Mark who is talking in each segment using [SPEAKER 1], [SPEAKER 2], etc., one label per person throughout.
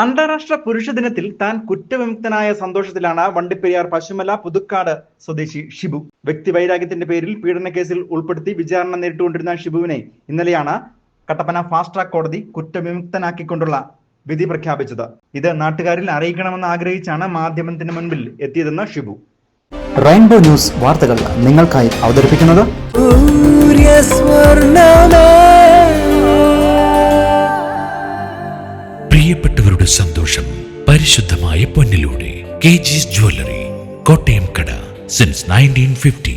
[SPEAKER 1] അന്താരാഷ്ട്ര പുരുഷ ദിനത്തിൽ താൻ കുറ്റവിമുക്തനായ സന്തോഷത്തിലാണ് വണ്ടിപ്പെരിയാർ പശുമല പുതുക്കാട് സ്വദേശി ഷിബു. വ്യക്തി വൈരാഗ്യത്തിന്റെ പേരിൽ പീഡന കേസിൽ ഉൾപ്പെടുത്തി വിചാരണ നേരിട്ടുകൊണ്ടിരുന്ന ഷിബുവിനെ ഇന്നലെയാണ് കട്ടപ്പന ഫാസ്റ്റ് ട്രാക്ക് കോടതി കുറ്റവിമുക്തനാക്കിക്കൊണ്ടുള്ള വിധി പ്രഖ്യാപിച്ചത്. ഇത് നാട്ടുകാരിൽ അറിയിക്കണമെന്ന് ആഗ്രഹിച്ചാണ് മാധ്യമത്തിന് മുൻപിൽ എത്തിയതെന്ന് ഷിബു.
[SPEAKER 2] റെയിൻബോ ന്യൂസ് വാർത്തകൾ നിങ്ങൾക്കായി അവതരിപ്പിക്കുന്നത്
[SPEAKER 3] പ്രിയപ്പെട്ടവരുടെ സന്തോഷം പരിശുദ്ധമായ പൊന്നിലൂടെ. കെ ജിസ് ജ്വല്ലറി കോട്ടയം കട സിൻസ് നയന്റീൻ ഫിഫ്റ്റി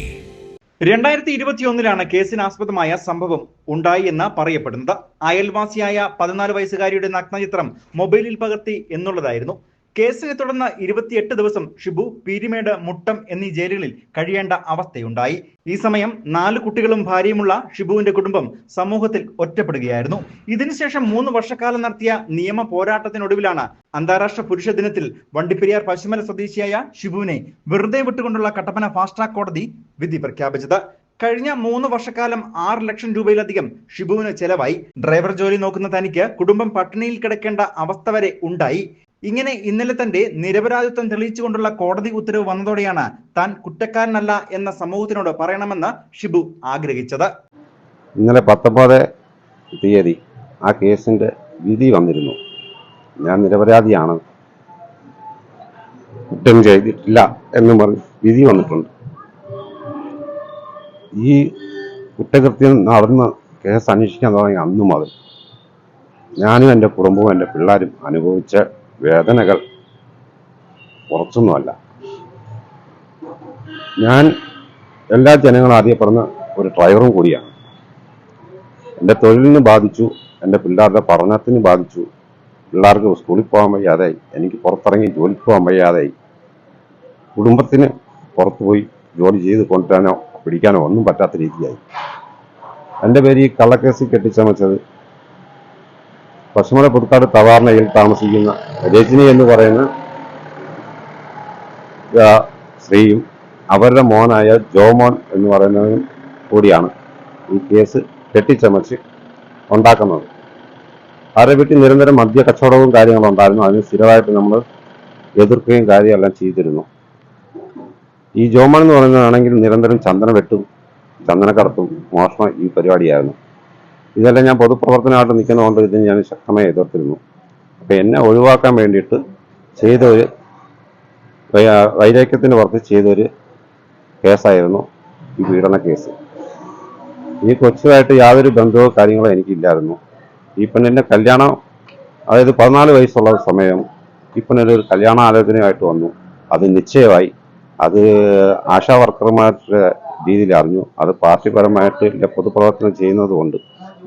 [SPEAKER 1] രണ്ടായിരത്തി ഇരുപത്തിയൊന്നിലാണ് കേസിനാസ്പദമായ സംഭവം ഉണ്ടായി എന്ന് പറയപ്പെടുന്നത്. അയൽവാസിയായ പതിനാല് വയസ്സുകാരിയുടെ നഗ്നചിത്രം മൊബൈലിൽ പകർത്തി എന്നുള്ളതായിരുന്നു. കേസിനെ തുടർന്ന് ഇരുപത്തിയെട്ട് ദിവസം ഷിബു പീരിമേട് മുട്ടം എന്നീ ജയിലുകളിൽ കഴിയേണ്ട അവസ്ഥയുണ്ടായി. ഈ സമയം നാല് കുട്ടികളും ഭാര്യയുമുള്ള ഷിബുവിന്റെ കുടുംബം സമൂഹത്തിൽ ഒറ്റപ്പെടുകയായിരുന്നു. ഇതിനുശേഷം മൂന്ന് വർഷക്കാലം നടത്തിയ നിയമ പോരാട്ടത്തിനൊടുവിലാണ് അന്താരാഷ്ട്ര പുരുഷ ദിനത്തിൽ വണ്ടിപ്പെരിയാർ പശുമല സ്വദേശിയായ ഷിബുവിനെ വെറുതെ വിട്ടുകൊണ്ടുള്ള കട്ടപ്പന ഫാസ്റ്റ് ട്രാക്ക് കോടതി വിധി പ്രഖ്യാപിച്ചത്. കഴിഞ്ഞ മൂന്ന് വർഷക്കാലം ആറ് ലക്ഷം രൂപയിലധികം ഷിബുവിന് ചെലവായി. ഡ്രൈവർ ജോലി നോക്കുന്ന തനിക്ക് കുടുംബം പട്ടിണിയിൽ കിടക്കേണ്ട അവസ്ഥ വരെ ഉണ്ടായി. ഇങ്ങനെ ഇന്നലെ തന്റെ നിരപരാധിത്വം തെളിയിച്ചുകൊണ്ടുള്ള കോടതി ഉത്തരവ് വന്നതോടെയാണ് താൻ കുറ്റക്കാരനല്ല എന്ന സമൂഹത്തിനോട് പറയണമെന്ന് ഷിബു ആഗ്രഹിച്ചത്.
[SPEAKER 4] ഇന്നലെ പത്തൊമ്പത് തീയതി ആ കേസിന്റെ വിധി വന്നിരുന്നു. ഞാൻ നിരപരാധിയാണ്. കുറ്റം ചെയ്തിട്ടില്ല എന്ന് പറഞ്ഞ് വിധി വന്നിട്ടുണ്ട്. ഈ കുറ്റകൃത്യം നടന്ന് കേസ് അന്വേഷിക്കാൻ തുടങ്ങി അന്നു മുതൽ ഞാനും എന്റെ കുടുംബവും എന്റെ പിള്ളേരും അനുഭവിച്ച വേദനകൾ കുറച്ചൊന്നുമല്ല. ഞാൻ എല്ലാ ജനങ്ങളും അറിയപ്പെടുന്ന ഒരു ഡ്രൈവറും കൂടിയാണ്. എന്റെ തൊഴിലിന് ബാധിച്ചു എന്റെ പിള്ളേരുടെ പഠനത്തിന് ബാധിച്ചു പിള്ളേർക്ക് സ്കൂളിൽ പോകാൻ വയ്യാതായി എനിക്ക് പുറത്തിറങ്ങി ജോലിക്ക് പോകാൻ വയ്യാതായി കുടുംബത്തിന് പുറത്തു പോയി ജോലി ചെയ്ത് കൊണ്ടുവരാനോ പിടിക്കാനോ ഒന്നും പറ്റാത്ത രീതിയായി. എന്റെ പേര് ഈ കള്ളക്കേസിൽ കെട്ടിച്ചമച്ചത് പശുമല പുതുക്കാട് തവാർണയിൽ താമസിക്കുന്ന രജനി എന്ന് പറയുന്ന സ്ത്രീയും അവരുടെ മോനായ ജോമോൻ എന്ന് പറയുന്നവനും കൂടിയാണ് ഈ കേസ് കെട്ടിച്ചമച്ച് ഉണ്ടാക്കുന്നത്. അവരുടെ വീട്ടിൽ നിരന്തരം മദ്യ കച്ചവടവും കാര്യങ്ങളും ഉണ്ടായിരുന്നു. അതിന് സ്ഥിരമായിട്ട് നമ്മൾ എതിർക്കുകയും കാര്യമെല്ലാം ചെയ്തിരുന്നു. ഈ ജോമോൻ എന്ന് പറയുന്നതാണെങ്കിൽ നിരന്തരം ചന്ദന വെട്ടും ചന്ദനക്കടത്തും മോഷണം ഈ പരിപാടിയായിരുന്നു. ഇതെല്ലാം ഞാൻ പൊതുപ്രവർത്തനമായിട്ട് നിൽക്കുന്നതുകൊണ്ട് ഇതിന് ഞാൻ ശക്തമായി എതിർത്തിരുന്നു. അപ്പം എന്നെ ഒഴിവാക്കാൻ വേണ്ടിയിട്ട് ചെയ്ത ഒരു വൈരാഗ്യത്തിന് പുറത്ത് ചെയ്തൊരു കേസായിരുന്നു ഈ പീഡന കേസ്. ഈ കൊച്ചുമായിട്ട് യാതൊരു ബന്ധവും കാര്യങ്ങളോ എനിക്കില്ലായിരുന്നു. ഈ പെണ്ണിന്റെ കല്യാണം അതായത് പതിനാല് വയസ്സുള്ള സമയം ഈ ഒരു കല്യാണ ആലോചനയായിട്ട് വന്നു. അത് നിശ്ചയമായി. അത് ആശാ വർക്കർമാരുടെ രീതിയിൽ അറിഞ്ഞു. അത് പാർട്ടിപരമായിട്ട് പൊതുപ്രവർത്തനം ചെയ്യുന്നത് കൊണ്ട്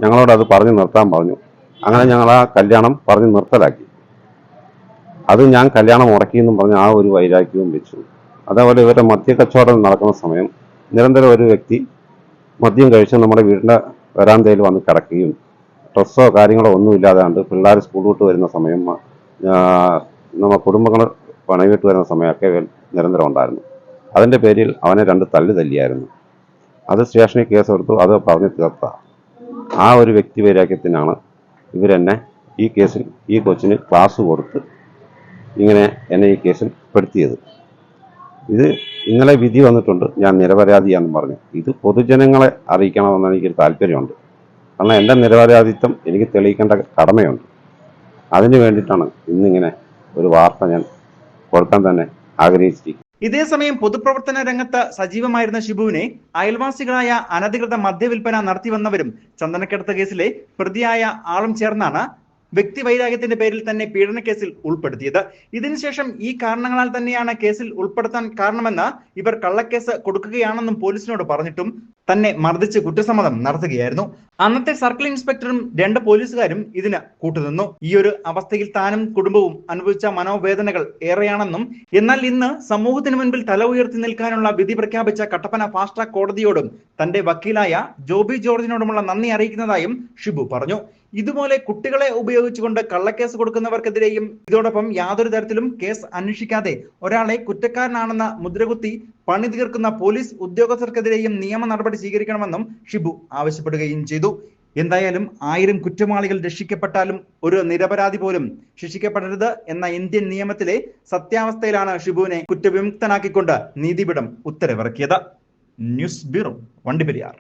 [SPEAKER 4] ഞങ്ങളോട് അത് പറഞ്ഞു നിർത്താൻ പറഞ്ഞു. അങ്ങനെ ഞങ്ങൾ ആ കല്യാണം പറഞ്ഞു നിർത്തലാക്കി. അത് ഞാൻ കല്യാണം മുടക്കിയെന്നും പറഞ്ഞ് ആ ഒരു വൈരാഗ്യവും വെച്ചു. അതേപോലെ ഇവരുടെ മദ്യ കച്ചവടം നടക്കുന്ന സമയം നിരന്തരം ഒരു വ്യക്തി മദ്യം കഴിച്ച് നമ്മുടെ വീടിന്റെ വരാന്തയിൽ വന്ന് കിടക്കുകയും ഡ്രസ്സോ കാര്യങ്ങളോ ഒന്നും ഇല്ലാതാണ്ട് പിള്ളേർ സ്കൂൾ വിട്ട് വരുന്ന സമയം നമ്മ കുടുംബങ്ങൾ പണവിട്ട് വരുന്ന സമയമൊക്കെ നിരന്തരം ഉണ്ടായിരുന്നു. അതിന്റെ പേരിൽ അവനെ രണ്ട് തല്ല് തല്ലിയായിരുന്നു. അത് സ്റ്റേഷനിൽ കേസെടുത്തു അത് പറഞ്ഞ് തീർത്ത. ആ ഒരു വ്യക്തി വൈരാഗ്യത്തിനാണ് ഇവരെന്നെ ഈ കേസിൽ ഈ കൊച്ചിന് ക്ലാസ് കൊടുത്ത് ഇങ്ങനെ എന്നെ ഈ കേസിൽ പെടുത്തിയത്. ഇത് ഇന്നലെ വിധി വന്നിട്ടുണ്ട്. ഞാൻ നിരപരാധിയാണെന്ന് പറഞ്ഞു. ഇത് പൊതുജനങ്ങളെ അറിയിക്കണമെന്ന് എനിക്കൊരു താല്പര്യമുണ്ട്. കാരണം എന്റെ നിരപരാധിത്വം എനിക്ക് തെളിയിക്കേണ്ട കടമയുണ്ട്. അതിന് വേണ്ടിയിട്ടാണ് ഇന്നിങ്ങനെ ഒരു വാർത്ത ഞാൻ കൊടുക്കാൻ തന്നെ ആഗ്രഹിച്ചിരിക്കുന്നത്.
[SPEAKER 1] ഇതേസമയം പൊതുപ്രവർത്തന രംഗത്ത് സജീവമായിരുന്ന ഷിബുവിനെ അയൽവാസികളായ അനധികൃത മദ്യവിൽപ്പന നടത്തിവന്നവരും ചന്ദനക്കടത്ത് കേസിലെ പ്രതിയായ ആളും ചേർന്നാണ് വ്യക്തിവൈരാഗ്യത്തിന്റെ പേരിൽ തന്നെ പീഡനക്കേസിൽ ഉൾപ്പെടുത്തിയത്. ഇതിനുശേഷം ഈ കാരണങ്ങളാൽ തന്നെയാണ് കേസിൽ ഉൾപ്പെടുത്താൻ കാരണമെന്ന് ഇവർ കള്ളക്കേസ് കൊടുക്കുകയാണെന്നും പോലീസിനോട് പറഞ്ഞിട്ടും തന്നെ മർദ്ദിച്ച് കുറ്റസമ്മതം നടത്തുകയായിരുന്നു. അന്നത്തെ സർക്കിൾ ഇൻസ്പെക്ടറും രണ്ട് പോലീസുകാരും ഇതിന് കൂട്ടുനിന്നു. ഈ ഒരു അവസ്ഥയിൽ താനും കുടുംബവും അനുഭവിച്ച മനോവേദനകൾ ഏറെയാണെന്നും എന്നാൽ ഇന്ന് സമൂഹത്തിന് മുൻപിൽ തല ഉയർത്തി നിൽക്കാനുള്ള വിധി പ്രഖ്യാപിച്ച കട്ടപ്പന ഫാസ്റ്റ് ട്രാക്ക് കോടതിയോടും തന്റെ വക്കീലായ ജോബി ജോർജിനോടുമുള്ള നന്ദി അറിയിക്കുന്നതായും ഷിബു പറഞ്ഞു. ഇതുപോലെ കുട്ടികളെ ഉപയോഗിച്ചുകൊണ്ട് കള്ളക്കേസ് കൊടുക്കുന്നവർക്കെതിരെയും ഇതോടൊപ്പം യാതൊരു തരത്തിലും കേസ് അന്വേഷിക്കാതെ ഒരാളെ കുറ്റക്കാരനാണെന്ന മുദ്രകുത്തി പണി തീർക്കുന്ന പോലീസ് ഉദ്യോഗസ്ഥർക്കെതിരെയും നിയമ നടപടി സ്വീകരിക്കണമെന്നും ഷിബു ആവശ്യപ്പെടുകയും ചെയ്തു. എന്തായാലും ആയിരം കുറ്റവാളികൾ രക്ഷിക്കപ്പെട്ടാലും ഒരു നിരപരാധി പോലും ശിക്ഷിക്കപ്പെടരുത് എന്ന ഇന്ത്യൻ നിയമത്തിലെ സത്യാവസ്ഥയിലാണ് ഷിബുവിനെ കുറ്റവിമുക്തനാക്കിക്കൊണ്ട് നീതിപീഠം ഉത്തരവിറക്കിയത്. News bureau Vandiperiyar.